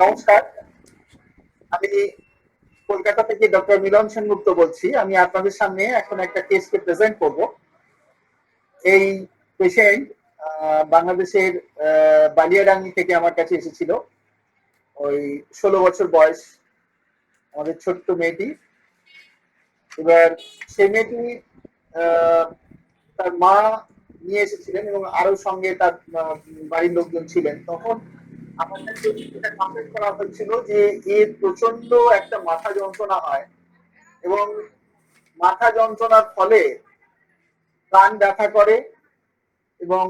নমস্কার। আমি কলকাতা থেকে ডক্টর মিলন সেনগুপ্ত বলছি। আমি আপনাদের সামনে এখন একটা কেসকে প্রেজেন্ট করব। এই পেশেন্ট বাংলাদেশের বালিয়াডাঙ্গি থেকে আমার কাছে এসেছিল। ওই ষোলো বছর বয়স আমাদের ছোট্ট মেয়েটি। এবার সে মেয়েটি তার মা নিয়ে এসেছিলেন এবং আরও সঙ্গে তার বাড়ির লোকজন ছিলেন। তখন আমাদের যেটা কমপ্লেন করা হচ্ছিল যে এর প্রচণ্ড একটা মাথা যন্ত্রণা হয় এবং মাথা যন্ত্রণার ফলে কান ব্যথা করে এবং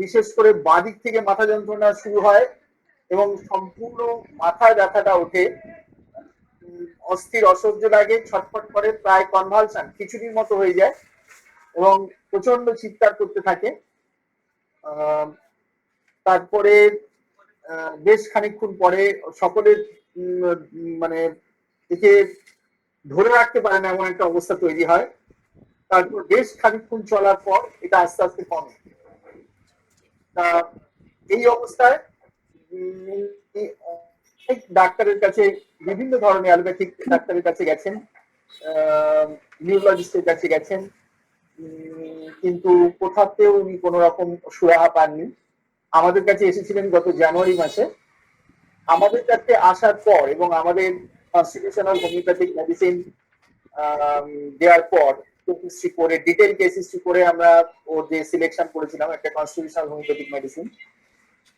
বিশেষ করে বাঁদিক থেকে মাথা যন্ত্রণা শুরু হয় এবং সম্পূর্ণ মাথায় ব্যথাটা ওঠে। অস্থির, অসহ্য লাগে, ছটফট করে, প্রায় কনভালশন খিচুড়ির মতো হয়ে যায় এবং প্রচণ্ড চিৎকার করতে থাকে। তারপরে বেশ খানিকক্ষণ পরে সকলে মানে একে ধরে রাখতে পারে না এমন একটা অবস্থা তৈরি হয়। তারপর বেশ খানিকক্ষণ চলার পর এটা আস্তে আস্তে কমে। এই অবস্থায় ডাক্তারের কাছে, বিভিন্ন ধরনের অ্যালোপ্যাথিক ডাক্তারের কাছে গেছেন নিউরোলজিস্টের কাছে গেছেন কিন্তু কোথাতেও উনি কোনো রকম সুরাহা পাননি। আমাদের কাছে এসেছিলেন গত জানুয়ারি মাসে। আমাদের কাছে আসার পর এবং আমাদের কনস্টিটিউশনাল হোমিওপ্যাথিক মেডিসিন দেওয়ার পর হিস্ট্রি করে ডিটেল কেস হিস্ট্রি করে আমরা ওর যে সিলেকশন করেছিলাম, একটা কনস্টিটিউশনাল হোমিওপ্যাথিক মেডিসিন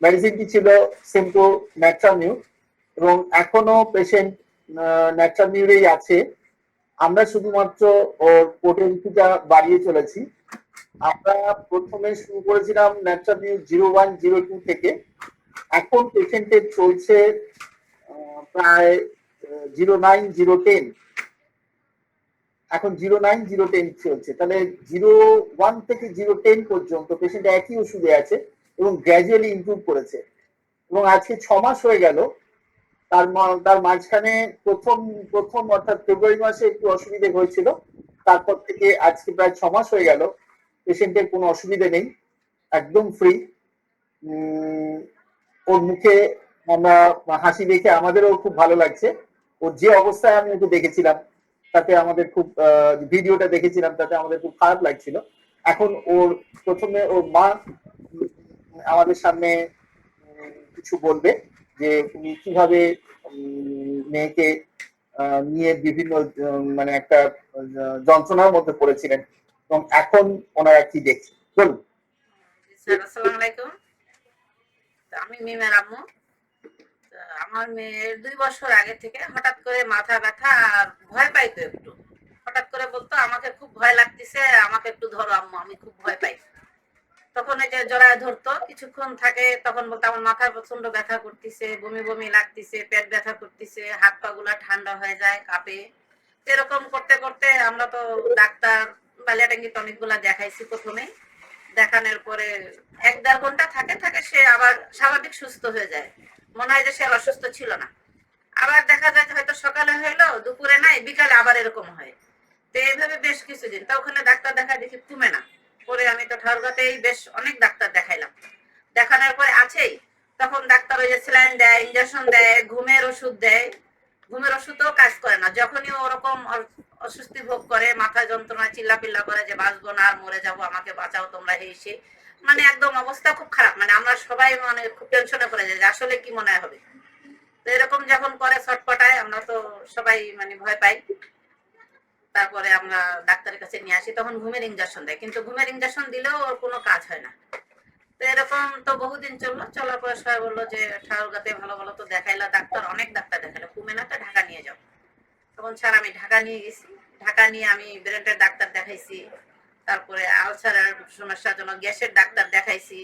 মেডিসিনটি ছিল সিম্পো ন্যাট্রামিউ এবং এখনও পেশেন্ট ন্যাট্রামিউরেই আছে। আমরা শুধুমাত্র ওর পোটেন্সিটা বাড়িয়ে চলেছি। আমরা প্রথমে শুরু করেছিলাম ন্যাট্রামিউ জিরো ওয়ান জিরো টু থেকে। এখন পেশেন্টের চলছে প্রায় জিরো নাইন জিরো টেন এখন জিরো নাইন জিরো টেন চলছে। তাহলে জিরো ওয়ান থেকে জিরো টেন পর্যন্ত পেশেন্ট একই ওষুধে আছে এবং গ্র্যাজুয়ালি ইমপ্রুভ করেছে। এবং আজকে ছ মাস হয়ে গেল। তার তার মাঝখানে প্রথম প্রথম অর্থাৎ ফেব্রুয়ারি মাসে একটু অসুবিধে হয়েছিল। তারপর থেকে আজকে প্রায় ছ মাস হয়ে গেল। পেশেন্টের কোনো অসুবিধে নেই, একদম ফ্রি ওর মুখে আমরা হাসি দেখে আমাদেরও খুব ভালো লাগছে। ওর যে অবস্থায় আমি ওকে দেখেছিলাম, তাতে আমাদের খুব ভিডিওটা দেখেছিলাম, তাতে আমাদের খুব খারাপ লাগছিল। এখন ওর প্রথমে ওর মা আমাদের সামনে কিছু বলবে যে উনি কীভাবে মেয়েকে নিয়ে বিভিন্ন মানে একটা যন্ত্রণার মধ্যে পড়েছিলেন। এবং এখন ওনারা কি দেখছেন? বলুন। আমি মিমের আম্মু। আমার মেয়ের দুই বছর আগে থেকে হঠাৎ করে মাথা ব্যথা আর ভয় পাইতো একটু। হঠাৎ করে বলতো, আমাকে খুব ভয় লাগতেছে, আমাকে একটু ধরো আম্মু, আমি খুব ভয় পাই। তখন এই যে জড়ায় ধরতো, কিছুক্ষণ থাকে, তখন বলতো, আমার মাথায় প্রচণ্ড ব্যথা করতেছে, বমি বমি লাগতেছে, পেট ব্যথা করতেছে হাত পা গুলা ঠান্ডা হয়ে যায়, কাঁপে। এরকম করতে করতে আমরা তো ডাক্তার বালিয়াটাঙ্গি টনিকগুলা দেখাইছি প্রথমেই দেখানোর পরে এক দেড় ঘণ্টা থাকে থাকে সে আবার স্বাভাবিক সুস্থ হয়ে যায়। মনে হয় যে সে অসুস্থ ছিল না। আবার দেখা যায় হয়তো সকালে হইল, দুপুরে নাই, বিকালে আবার এরকম হয়। তো এইভাবে বেশ কিছুদিন। তা ওখানে ডাক্তার দেখায় দেখি কমে না। পরে আমি তো ঠারগাতেই বেশ অনেক ডাক্তার দেখাইলাম। দেখানোর পরে আছেই। তখন ডাক্তার ওই যে স্যালাইন দেয় ইঞ্জেকশন দেয়, ঘুমের ওষুধ দেয়। ঘুমের ওষুধও কাজ করে না। যখনই ওরকম অস্বস্তি ভোগ করে, মাথা যন্ত্রণা চিল্লা পিল্লা করে যে, বাঁচবো না, আর মরে যাব, আমাকে বাঁচাও তোমরা, এই সে মানে একদম অবস্থা খুব খারাপ। মানে আমরা সবাই মানে খুব টেনশনে পড়ে যাই যে, আসলে কি মনে হবে? তো এরকম যখন করে ছটপটায়, আমরা তো সবাই মানে ভয় পাই। তারপরে আমরা ডাক্তারের কাছে নিয়ে আসি, তখন ঘুমের ইঞ্জেকশন দেয়। কিন্তু ঘুমের ইঞ্জেকশন দিলেও ওর কোনো কাজ হয় না। তো এরকম তো বহুদিন চলল চলার পরে সবাই বলল যে ঠাকুরগাতে ভালো ভালো তো দেখাইলা ডাক্তার অনেক ডাক্তার দেখাইলো কমে না তো ঢাকা নিয়ে যাও। তখন স্যার আমি ঢাকা নিয়ে গেছি ঢাকা নিয়ে আমি ব্রেনের ডাক্তার দেখাইছি তারপরে আলসারের সমস্যার জন্য গ্যাসের ডাক্তার দেখাইছি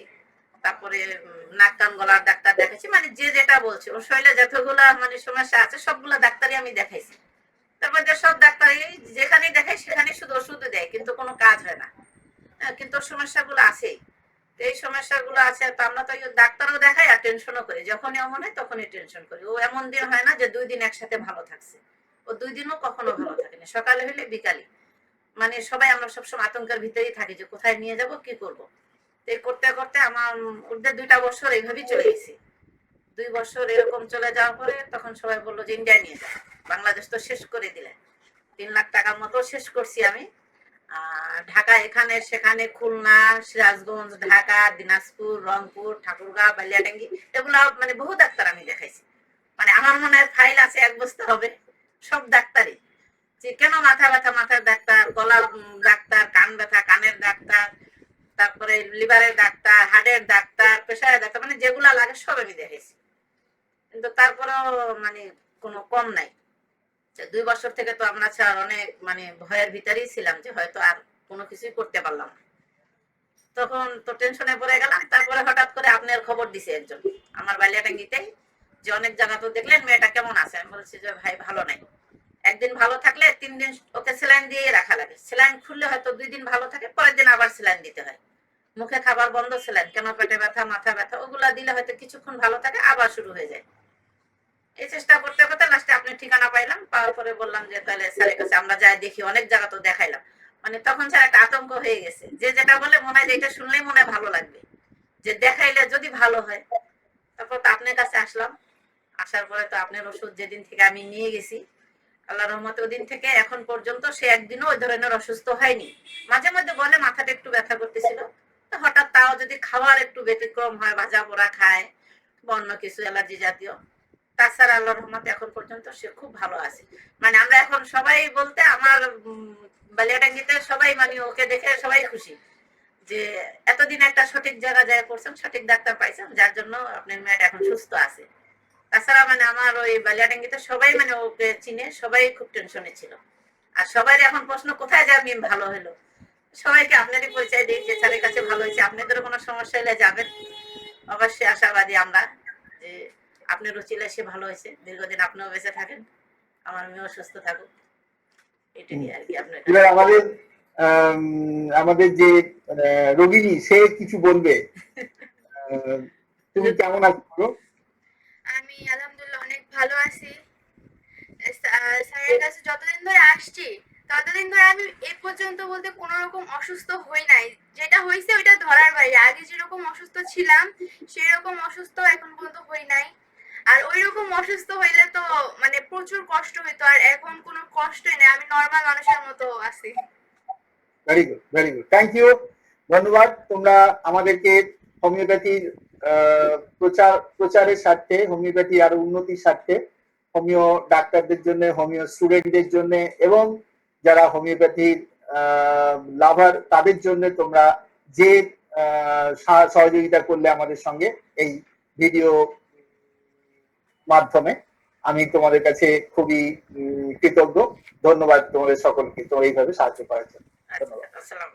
তারপরে নাক কান গলার ডাক্তার দেখাইছি। মানে যে যেটা বলছে ওর শরীরে যতগুলা মানে সমস্যা আছে সবগুলা ডাক্তারই আমি দেখাইছি। তারপর যে সব ডাক্তারই যেখানেই দেখাই সেখানে শুধু ওষুধ দেয় কিন্তু কোনো কাজ হয় না। হ্যাঁ, কিন্তু সমস্যাগুলো আছেই। তো এই সমস্যাগুলো আছে, তো আমরা তো এই ডাক্তারও দেখাই আর টেনশনও করি। যখনই এমন হয় তখনই টেনশন করি। ও এমন দিন হয় না যে দুই দিন একসাথে ভালো থাকছে। ও দুই দিনও কখনো ভালো থাকেনি সকালে হলে বিকালে। মানে সবাই আমরা সবসময় আতঙ্কের ভিতরেই থাকি যে কোথায় নিয়ে যাব, কি করব। এই করতে করতে আমার উর্ধে দুইটা বছর এইভাবেই চলে গেছে। দুই বছর এরকম চলে যাওয়ার পরে তখন সবাই বলল যে ইন্ডিয়া নিয়ে যাও। বাংলাদেশ তো শেষ করে দিলে। তিন লাখ টাকার মতো শেষ করছি আমি। ঢাকা এখানে সেখানে খুলনা সিরাজগঞ্জ ঢাকা দিনাজপুর রংপুর ঠাকুরগাঁও বালিয়াডাঙ্গি এগুলো মানে বহু ডাক্তার আমি দেখাইছি। মানে আমার মনে হয় ফাইল আছে এক বস্তা হবে। সব ডাক্তারই। যে কেন মাথা ব্যথা মাথার ডাক্তার উম, ডাক্তার কান ব্যথা কানের ডাক্তার তারপরে লিভারের ডাক্তার হার্টের ডাক্তার প্রেশারের ডাক্তার মানে যেগুলা লাগে সব আমি দেখেছি কিন্তু তারপরেও মানে কোনো কম নাই। দুই বছর থেকে তো আমরা স্যার অনেক মানে ভয়ের ভিতরেই ছিলাম যে হয়তো আর কোনো কিছুই করতে পারলাম না। তখন তো টেনশনে পড়ে গেলাম, তারপরে হঠাৎ করে আপনার খবর দিছে একজন। আমার বালিয়াটাঙ্গিতেই যে অনেক জায়গা তো দেখলেন, মেয়েটা কেমন আছে? আমি বলছি যে ভাই ভালো নাই। একদিন ভালো থাকলে তিন দিন ওকে স্যালাইন দিয়ে রাখা লাগে। স্যালাইন খুললে হয়তো দুই দিন ভালো থাকে, পরের দিন আবার স্যালাইন দিতে হয়। মুখে খাবার বন্ধ, স্যালাইন। কেন পেটে ব্যথা, মাথা ব্যথা, ওগুলা দিলে হয়তো কিছুক্ষণ ভালো থাকে, আবার শুরু হয়ে যায়। এই চেষ্টা করতে করতে লাস্টে আপনি ঠিকানা পাইলাম, পাওয়ার পরে বললাম যে তাহলে স্যারের কাছে আমরা যাই, দেখি অনেক জায়গা তো দেখাইলাম। মানে তখন স্যার একটা আতঙ্ক হয়ে গেছে। যে যেটা বলে মনে হয় যে শুনলেই মনে হয় ভালো লাগবে। যে দেখাইলে যদি ভালো হয়, তারপর তো আপনার কাছে আসলাম। আসার পরে তো আপনার ওষুধ যেদিন থেকে আমি নিয়ে গেছি আল্লাহ রহমতে ওদিন থেকে এখন পর্যন্ত সে একদিনও ওই ধরনের অসুস্থ হয়নি। মাঝে মধ্যে বলে মাথাটা একটু ব্যথা করতেছিল। তো হঠাৎ তাও যদি খাবার একটু ব্যতিক্রম হয়, ভাজা পোড়া খায়, বা অন্য কিছু, অ্যালার্জি জাতীয় তাছাড়া আল্লাহ রহমতে এখন পর্যন্ত সে খুব ভালো আছে। মানে আমরা এখন সবাই বলতে আমার বালিয়াডাঙ্গিতে সবাই মানে ওকে দেখে সবাই খুশি যে এতদিন একটা সঠিক জায়গা যায় করছেন সঠিক ডাক্তার পাইছেন, যার জন্য আপনার মেয়েটা এখন সুস্থ আছে। তাছাড়া মানে আমার ওই বালিয়াডাঙ্গিতে সবাই মানে ওকে চিনে, সবাই খুব টেনশনে ছিল। আর সবাই এখন প্রশ্ন, কোথায় মিম? ভালো হলো। সবাইকে আপনারই পরিচয় দিই যে স্যারের কাছে ভালো হয়েছে। আপনাদের কোনো সমস্যা হলে যাবেন। অবশ্যই আশাবাদী আমরা যে আপনার রুচিলে সে ভালো হয়েছে। দীর্ঘদিন আপনিও বেঁচে থাকেন আমার মেয়েও সুস্থ থাকুক। এটাই আর কি আপনার এবার আমাদের আমাদের যে আহ, রোগিনী সে কিছু বলবে। তুমি কেমন আছো আমি আলহামদুলিল্লাহ অনেক ভালো আছি। স্যারের কাছে যতদিন ধরে আসছি ততদিন ধরে আমি এ পর্যন্ত বলতে কোনো রকম অসুস্থ হই নাই। যেটা হয়েছে ওইটা ধরার বাইরে। আগে যেরকম অসুস্থ ছিলাম সেরকম অসুস্থ এখন পর্যন্ত হই নাই। আর ওই রকম অসুস্থ হইলে তো মানে প্রচুর কষ্ট হইতো, আর এখন কোনো কষ্টই নেই। আমি নর্মাল মানুষের মতো আছি। Very good very good thank you ধন্যবাদ। তোমরা আমাদেরকে হোমিওপ্যাথির প্রচার, প্রচারের স্বার্থে হোমিওপ্যাথি আরও উন্নতির স্বার্থে, হোমিও ডাক্তারদের জন্য, হোমিও স্টুডেন্টদের জন্য এবং যারা হোমিওপ্যাথির লাভার তাদের জন্য তোমরা যে সহযোগিতা করলে আমাদের সঙ্গে এই ভিডিও মাধ্যমে। আমি তোমাদের কাছে খুবই কৃতজ্ঞ। ধন্যবাদ তোমাদের সকলকে। তো এইভাবে সাহায্য করার জন্য। আচ্ছা আসসালাম